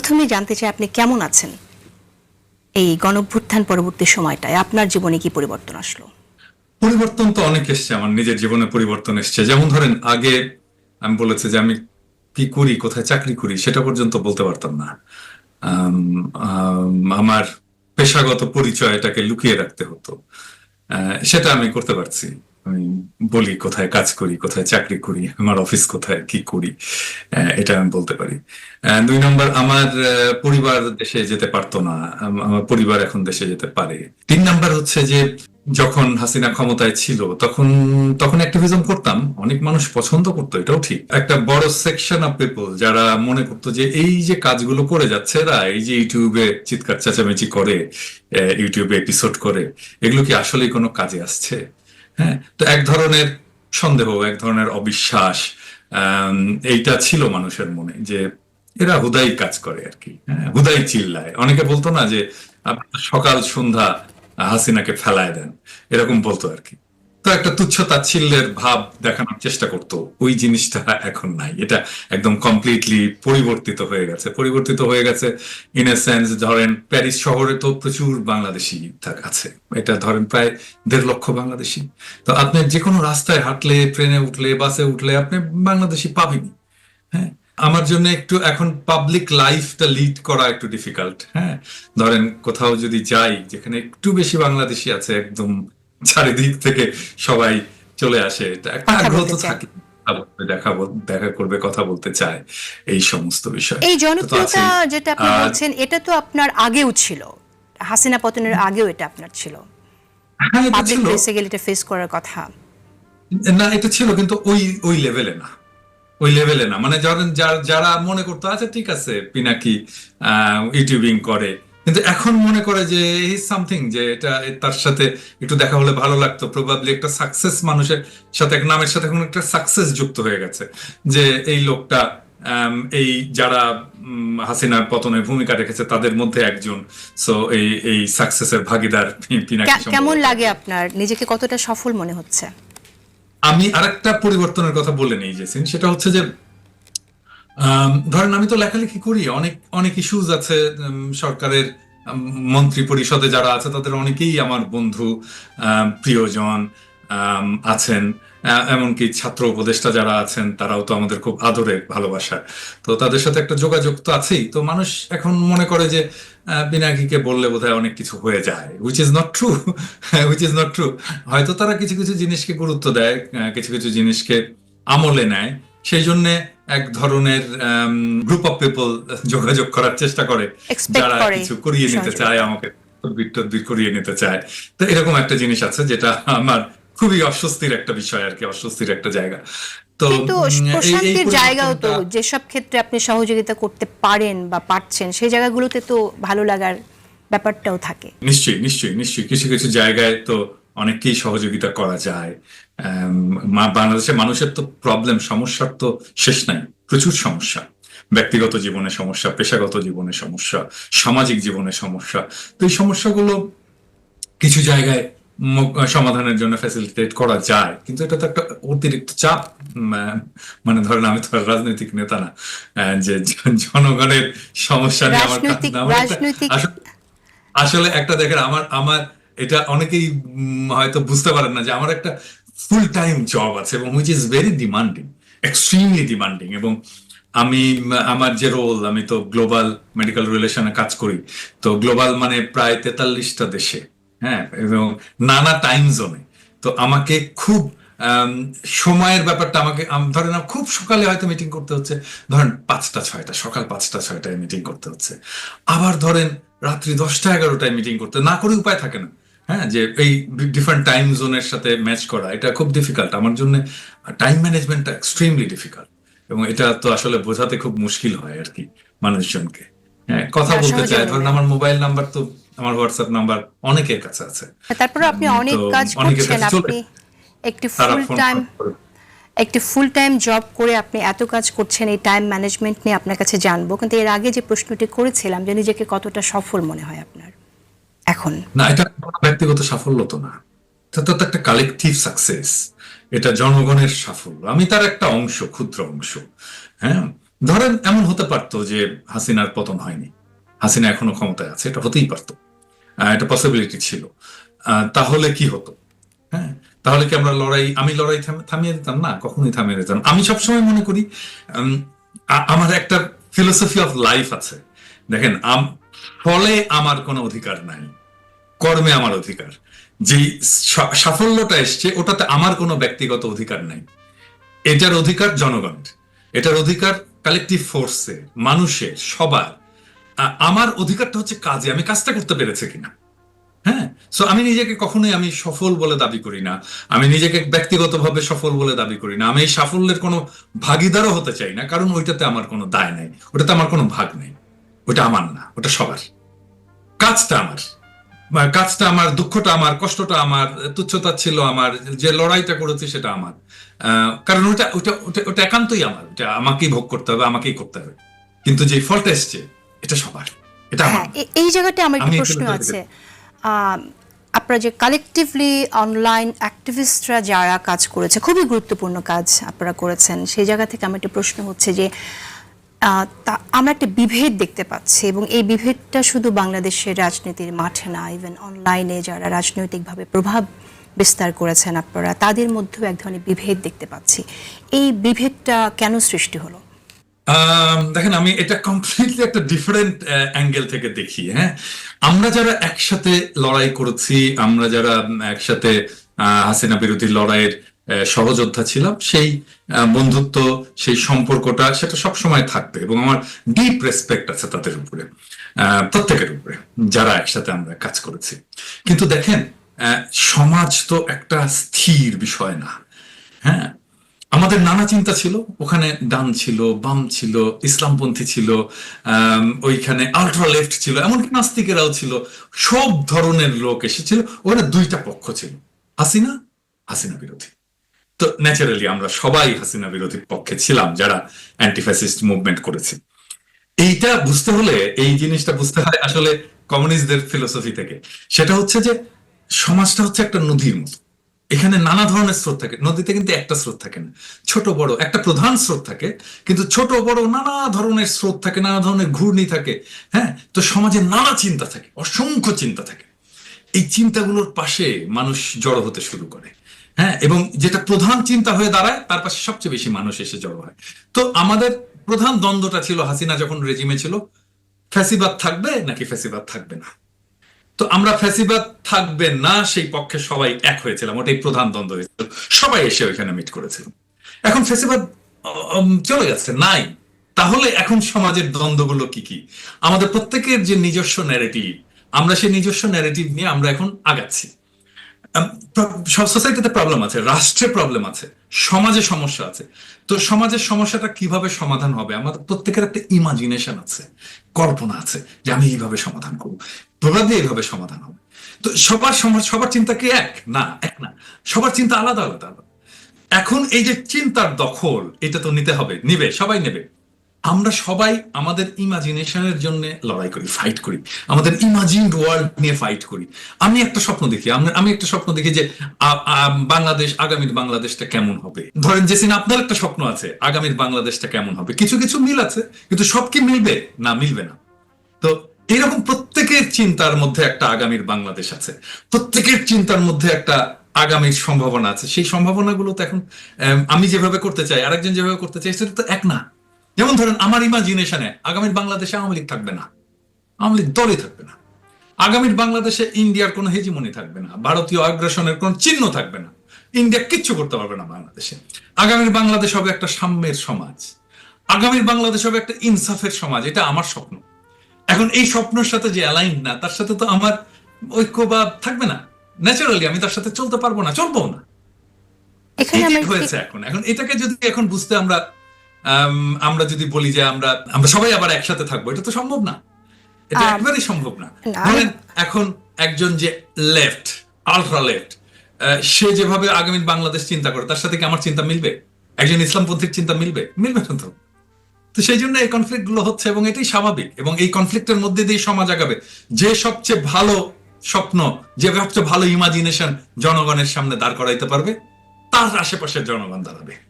প্রথমে জানতে চাই আপনি কেমন আছেন? এই গণভ্যুত্থান পরবর্তী সময়টায় আপনার জীবনে কি পরিবর্তন আসলো? পরিবর্তন তো অনেক এসছে আমার নিজের জীবনে পরিবর্তন এসছে। যেমন ধরেন আগে আমি বলেছি যে আমি কি করি কোথায় চাকরি করি সেটা পর্যন্ত বলতে পারতাম না। আম, আম, আমার পেশাগত পরিচয় এটাকে লুকিয়ে রাখতে হতো। সেটা আমি করতে পারছি। আমি বলি কোথায় কাজ করি, কোথায় চাকরি করি, আমার অফিস কোথায়, কি করি এটা আমি বলতে পারি। দুই নম্বর, আমার পরিবার দেশে যেতে পারতো না আমার পরিবার এখন দেশে যেতে পারে। তিন নাম্বার হচ্ছে যে, যখন হাসিনা ক্ষমতায় ছিল, তখন তখন অ্যাক্টিভিজম করতাম, অনেক মানুষ পছন্দ করতো, এটাও ঠিক। একটা বড় সেকশন অফ পিপল যারা মনে করতো যে, এই যে কাজগুলো করে যাচ্ছে এরা, এই যে ইউটিউবে চিৎকার চেঁচামেচি করে ইউটিউবে এপিসোড করে, এগুলো কি আসলেই কোনো কাজে আসছে? হ্যাঁ তো এক ধরনের সন্দেহ, এক ধরনের অবিশ্বাস এইটা ছিল মানুষের মনে যে এরা হুদাই কাজ করে আর কি হ্যাঁ হুদাই চিল্লায়। অনেকে বলতো না যে সকাল সন্ধ্যা হাসিনাকে ফেলায় দেন, এরকম বলতো আর কি। তো একটা তুচ্ছ তাচ্ছিল্যের ভাব দেখানোর চেষ্টা করতো। ওই জিনিসটা এখন নাই। এটা একদম কমপ্লিটলি পরিবর্তিত হয়ে গেছে। পরিবর্তিত হয়ে গেছে ইন এ সেন্স ধরেন প্যারিস শহরে তো প্রচুর বাংলাদেশি আছে এটা ধরেন প্রায় দেড় লক্ষ বাংলাদেশি। তো আপনি যে কোনো রাস্তায় হাঁটলে, ট্রেনে উঠলে, বাসে উঠলে আপনি বাংলাদেশি পাবেনই। হ্যাঁ? আমার জন্য একটু এখন পাবলিক লাইফটা লিড করা একটু ডিফিকাল্ট হ্যাঁ? ধরেন কোথাও যদি যাই, যেখানে একটু বেশি বাংলাদেশি আছে, একদম চারিদিক থেকে সবাই চলে আসে। একটা আগ্রহ তো থাকে। দেখা করবে কথা বলতে চায় এই সমস্ত বিষয়। এই জনপ্রিয়তা যেটা আপনি বলছেন এটা তো আপনার আগেও ছিল। হাসিনা পতনের আগেও এটা আপনার ছিল। হ্যাঁ এটা পাবলিক প্লেসে গেলে এটা ফেস করার কথা। না এটা ছিল কিন্তু ওই ওই লেভেলে না। ওই লেভেলে না। মানে যারা মনে করতো আচ্ছা ঠিক আছে পিনাকি ইউটিউবিং করে কিন্তু এখন মনে করে যে সামথিং যে এটা তার সাথে একটু দেখা হলে ভালো লাগতো। প্রবাবলি একটা সাকসেস মানুষের সাথে এক নামের সাথে এখন একটা সাকসেস যুক্ত হয়ে গেছে। যে এই লোকটা এই যারা হাসিনার পতনে ভূমিকা রেখেছে তাদের মধ্যে একজন। সো এই এই সাকসেসের ভাগিদার কেমন লাগে আপনার? নিজেকে কতটা সফল মনে হচ্ছে? আমি আরেকটা পরিবর্তনের কথা বলে নিই জেসিন। সেটা হচ্ছে যে ধরেন আমি তো লেখালেখি করি, অনেক অনেক ইস্যুজ আছে সরকারের মন্ত্রী পরিষদে যারা আছে, তাদের অনেকেই আমার বন্ধু প্রিয়জন আছেন এমনকি ছাত্র উপদেষ্টা যারা আছেন, তারাও তো আমাদের খুব আদরের, ভালোবাসার। তো তাদের সাথে একটা যোগাযোগ তো আছেই। তো মানুষ এখন মনে করে যে বিনাকিকে বললে বোধহয় অনেক কিছু হয়ে যায় which is not true which is not true হয়তো তারা কিছু কিছু জিনিসকে গুরুত্ব দেয় কিছু কিছু জিনিসকে আমলে নেয়, সেই জন্য এক ধরনের গ্রুপ অফ পিপল যোগাযোগ করার চেষ্টা করে যারা কিছু করিয়ে নিতে চায় আমাকে তদবির করিয়ে নিতে চায়। তো এরকম একটা জিনিস আছে যেটা আমার খুবই অস্বস্তির একটা বিষয় আর কি অস্বস্তির একটা জায়গা। তো প্রশান্তির জায়গাও তো যেসব ক্ষেত্রে আপনি সহযোগিতা করতে পারেন বা পারছেন সেই জায়গাগুলোতে তো ভালো লাগার ব্যাপারটাও থাকে। নিশ্চয়ই নিশ্চয়ই নিশ্চয়ই। কিছু কিছু জায়গায় তো অনেককেই সহযোগিতা করা যায়। বাংলাদেশের মানুষের তো প্রবলেম সমস্যার তো শেষ নাই প্রচুর সমস্যা। ব্যক্তিগত জীবনে সমস্যা পেশাগত জীবনে সমস্যা সামাজিক জীবনে সমস্যা। তো এই সমস্যাগুলো কিছু জায়গায় সমাধানের জন্য ফ্যাসিলিটেট করা যায়। কিন্তু এটা তো একটা অতিরিক্ত চাপ মানে ধরেন আমি তো রাজনৈতিক নেতা না যে জনগণের সমস্যা নিয়ে আমার আসলে একটা দেখেন আমার আমার এটা অনেকেই হয়তো বুঝতে পারেন না যে আমার একটা ফুল টাইম জব আছে এবং which is very demanding extremely demanding এবং আমি, আমার যে রোল আমি তো গ্লোবাল মেডিকেল রিলেশনে কাজ করি। তো গ্লোবাল মানে প্রায় তেতাল্লিশটা দেশে হ্যাঁ এবং নানা টাইম জোনে তো আমাকে খুব সময়ের ব্যাপারটা আমাকে ধরেন খুব সকালে হয়তো মিটিং করতে হচ্ছে, ধরেন পাঁচটা, ছয়টা, সকাল পাঁচটা, ছয়টায় মিটিং করতে হচ্ছে। আবার ধরেন রাত্রি দশটা, এগারোটায় মিটিং করতে, না করে উপায় থাকে না। হ্যাঁ যে এই ডিফারেন্ট টাইম জোনের সাথে ম্যাচ করা এটা খুব ডিফিকাল্ট আমার জন্য টাইম ম্যানেজমেন্টটা এক্সট্রিমলি ডিফিকাল্ট এবং এটা তো আসলে বোঝাতে খুব মুশকিল হয় আর কি মানুষজনকে। হ্যাঁ কথা বলতে সহজে চায় বলে আমার মোবাইল নাম্বার তো আমার হোয়াটসঅ্যাপ নাম্বার অনেকের কাছে আছে। তারপরে আপনি অনেক কাজ করছেন। আপনি একটি ফুল টাইম একটি ফুল টাইম জব করে আপনি এত কাজ করছেন এই টাইম ম্যানেজমেন্ট নিয়ে আপনার কাছে জানব। কিন্তু এর আগে যে প্রশ্নটি করেছিলাম যে নিজেকে কতটা সফল মনে হয় আপনার? এখন। না, এটা ব্যক্তিগত সাফল্য তো না। এটা তো একটা কালেকটিভ সাকসেস এটা জনগণের সাফল্য। আমি তার একটা অংশ, ক্ষুদ্র অংশ। হ্যাঁ? ধরেন, এমন হতে পারতো যে হাসিনার পতন হয়নি। হাসিনা এখনও ক্ষমতায় আছে, এটা হতেই পারতো। এটা পসিবিলিটি ছিল। তাহলে কি হতো? হ্যাঁ? তাহলে কি আমরা লড়াই, আমি লড়াই থামিয়ে দিতাম? না, কখনোই থামিয়ে দিতাম। আমি সবসময় মনে করি আমার একটা ফিলোসফি অফ লাইফ আছে। দেখেন ফলে আমার কোনো অধিকার নাই। কর্মে আমার অধিকার। সা- সাফল্যটা এসছে, ওটাতে আমার কোনো ব্যক্তিগত অধিকার নাই। এটার অধিকার জনগণের এটার অধিকার কালেকটিভ ফোর্সে মানুষের সবার। আমার অধিকারটা হচ্ছে কাজে, আমি কাজটা করতে পেরেছে কিনা? হ্যাঁ? সো আমি নিজেকে কখনোই আমি সফল বলে দাবি করি না। আমি নিজেকে ব্যক্তিগতভাবে সফল বলে দাবি করি না। আমি এই সাফল্যের কোনো ভাগিদারও হতে চাই না, কারণ ওইটাতে আমার কোনো দায় নেই। ওটাতে আমার কোনো ভাগ নেই। ওটা আমার না, ওটা সবার। কাজটা আমার। কাজটা আমার দুঃখটা আমার কষ্টটা আমার তুচ্ছতা ছিল আমার যে লড়াইটা করেছি সেটা আমার। কারণ ওটা ওটা ওটা একান্তই আমার। ওটা আমাকেই ভোগ করতে হবে আমাকেই করতে হবে। কিন্তু যে ফলটা এসছে এটা সবার। এটা হ্যাঁ এই জায়গাটা আমার একটা প্রশ্ন আছে। আপনারা যে কালেকটিভলি অনলাইন অ্যাক্টিভিস্টরা যারা কাজ করেছে খুবই গুরুত্বপূর্ণ কাজ আপনারা করেছেন। সেই জায়গা থেকে আমার একটা প্রশ্ন হচ্ছে যে আমরা একটা বিভেদ দেখতে পাচ্ছি এবং এই বিভেদটা শুধু বাংলাদেশের রাজনীতির মাঠে না ইভেন অনলাইনে যারা রাজনৈতিকভাবে প্রভাব বিস্তার করেছেন আপনারা, তাদের মধ্যেও এক ধরনের বিভেদ দেখতে পাচ্ছি। এই বিভেদটা কেন সৃষ্টি হলো? দেখেন, আমি এটা কমপ্লিটলি একটা ডিফারেন্ট অ্যাঙ্গেল থেকে দেখি হ্যাঁ? আমরা যারা একসাথে লড়াই করেছি, আমরা যারা একসাথে হাসিনা বিরোধী লড়াইয়ের সহযোদ্ধা ছিলাম। সেই বন্ধুত্ব, সেই সম্পর্কটা সেটা সব সময় থাকবে এবং আমার ডিপ রেসপেক্ট আছে তাদের উপরে প্রত্যেকের উপরে, যারা একসাথে আমরা কাজ করেছি। কিন্তু দেখেন সমাজ তো একটা স্থির বিষয় না হ্যাঁ? আমাদের নানা চিন্তা ছিল, ওখানে ডান ছিল, বাম ছিল, ইসলামপন্থী ছিল ওইখানে আলট্রা লেফট ছিল, এমনকি নাস্তিকেরাও ছিল, সব ধরনের লোক এসেছিল, ওখানে দুইটা পক্ষ ছিল, হাসিনা হাসিনা বিরোধী। তো ন্যাচারালি আমরা সবাই হাসিনা বিরোধী পক্ষে ছিলাম যারা অ্যান্টিফ্যাসিস্ট মুভমেন্ট করেছি। এইটা বুঝতে হলে, এই জিনিসটা বুঝতে হয় আসলে কমিউনিস্টদের ফিলোসফি থেকে। সেটা হচ্ছে যে, সমাজটা হচ্ছে একটা নদীর মতো। এখানে নানা ধরনের স্রোত থাকে। নদীতে কিন্তু একটা স্রোত থাকে না। ছোট, বড়, একটা প্রধান স্রোত থাকে। কিন্তু ছোট, বড় নানা ধরনের স্রোত থাকে, নানা ধরনের ঘূর্ণি থাকে। হ্যাঁ? তো সমাজে নানা চিন্তা থাকে, অসংখ্য চিন্তা থাকে। এই চিন্তাগুলোর পাশে মানুষ জড়ো হতে শুরু করে। হ্যাঁ এবং যেটা প্রধান চিন্তা হয়ে দাঁড়ায়, তার পাশে সবচেয়ে বেশি মানুষ এসে জড়ো হয়। তো আমাদের প্রধান দ্বন্দ্বটা ছিল হাসিনা যখন রেজিমে ছিল, ফ্যাসিবাদ থাকবে নাকি ফ্যাসিবাদ থাকবে না? তো আমরা ফ্যাসিবাদ থাকবে না, সেই পক্ষে সবাই এক হয়েছিলাম, ওটাই প্রধান দ্বন্দ্ব হয়েছিল। সবাই এসে ওইখানে মিট করেছিল। এখন ফ্যাসিবাদ চলে গেছে, নাই। তাহলে এখন সমাজের দ্বন্দ্বগুলো কি কি? আমাদের প্রত্যেকের যে নিজস্ব ন্যারেটিভ আমরা সেই নিজস্ব ন্যারেটিভ নিয়ে আমরা এখন আগাচ্ছি। সোসাইটিতে প্রবলেম আছে, রাষ্ট্রে প্রবলেম আছে, সমাজে সমস্যা আছে। তো সমাজের সমস্যাটা কীভাবে সমাধান হবে? আমাদের প্রত্যেকের একটা ইমাজিনেশন আছে, কল্পনা আছে যে আমি এইভাবে সমাধান করব। প্রভাবে এইভাবে সমাধান হবে। তো সবার সবার চিন্তা কি এক? না এক না। সবার চিন্তা আলাদা আলাদা আলাদা। এখন এই যে চিন্তার দখল, এটা তো নিতে হবে, নিবে, সবাই নেবে। আমরা সবাই আমাদের ইমাজিনেশনের জন্য লড়াই করি ফাইট করি। আমাদের ইমাজিনড ওয়ার্ল্ড নিয়ে ফাইট করি। আমি একটা স্বপ্ন দেখি, আমি- একটা স্বপ্ন দেখি যে বাংলাদেশ, আগামীর বাংলাদেশটা কেমন হবে? ধরেন জেসিন আপনার একটা স্বপ্ন আছে, আগামীর বাংলাদেশটা কেমন হবে? কিছু কিছু মিল আছে, কিন্তু সব কি মিলবে? না মিলবে না। তো এরকম প্রত্যেকের চিন্তার মধ্যে একটা আগামীর বাংলাদেশ আছে। প্রত্যেকের চিন্তার মধ্যে একটা আগামীর সম্ভাবনা আছে। সেই সম্ভাবনাগুলো তো এখন আমি যেভাবে করতে চাই, আরেকজন যেভাবে করতে চাই, সেটা তো এক না। যেমন ধরেন আমার ইমাজিনেশনে আগামীর বাংলাদেশে আওয়ামী লীগ থাকবে না আওয়ামী লীগ দলই থাকবে না। আগামীর বাংলাদেশে ইন্ডিয়ার কোনো হেজিমনি থাকবে না ভারতীয় আগ্রাসনের কোনো চিহ্ন থাকবে না। ইন্ডিয়া কিচ্ছু করতে পারবে না বাংলাদেশে। আগামীর বাংলাদেশ হবে একটা সাম্যের সমাজ। আগামীর বাংলাদেশ হবে একটা ইনসাফের সমাজ এটা আমার স্বপ্ন। এখন এই স্বপ্নের সাথে যে অ্যালাইন না তার সাথে তো আমার ঐক্য বা থাকবে না। ন্যাচারালি আমি তার সাথে চলতে পারব না চলবো না। হয়েছে এখন। এখন এটাকে যদি এখন বুঝতে আমরা আম, আমরা যদি বলি যে আমরা আমরা সবাই আবার একসাথে থাকব এটা তো সম্ভব না। এটা একেবারেই সম্ভব না। না, ধরেন এখন একজন যে লেফট আলট্রা লেফট সে যেভাবে আগামী বাংলাদেশ চিন্তা করে তার সাথে কি আমার চিন্তা মিলবে? একজন ইসলামপন্থীর চিন্তা মিলবে? মিলবে না তো। তো সেই জন্য এই কনফ্লিক্টগুলো হচ্ছে এবং এটাই স্বাভাবিক এবং এই কনফ্লিক্টের মধ্যে দিয়ে সমাজ আগাবে। যে সবচেয়ে ভালো স্বপ্ন যে সবচেয়ে ভালো ইমাজিনেশন জনগণের সামনে দাঁড় করাইতে পারবে তার আশেপাশের জনগণ দাঁড়াবে।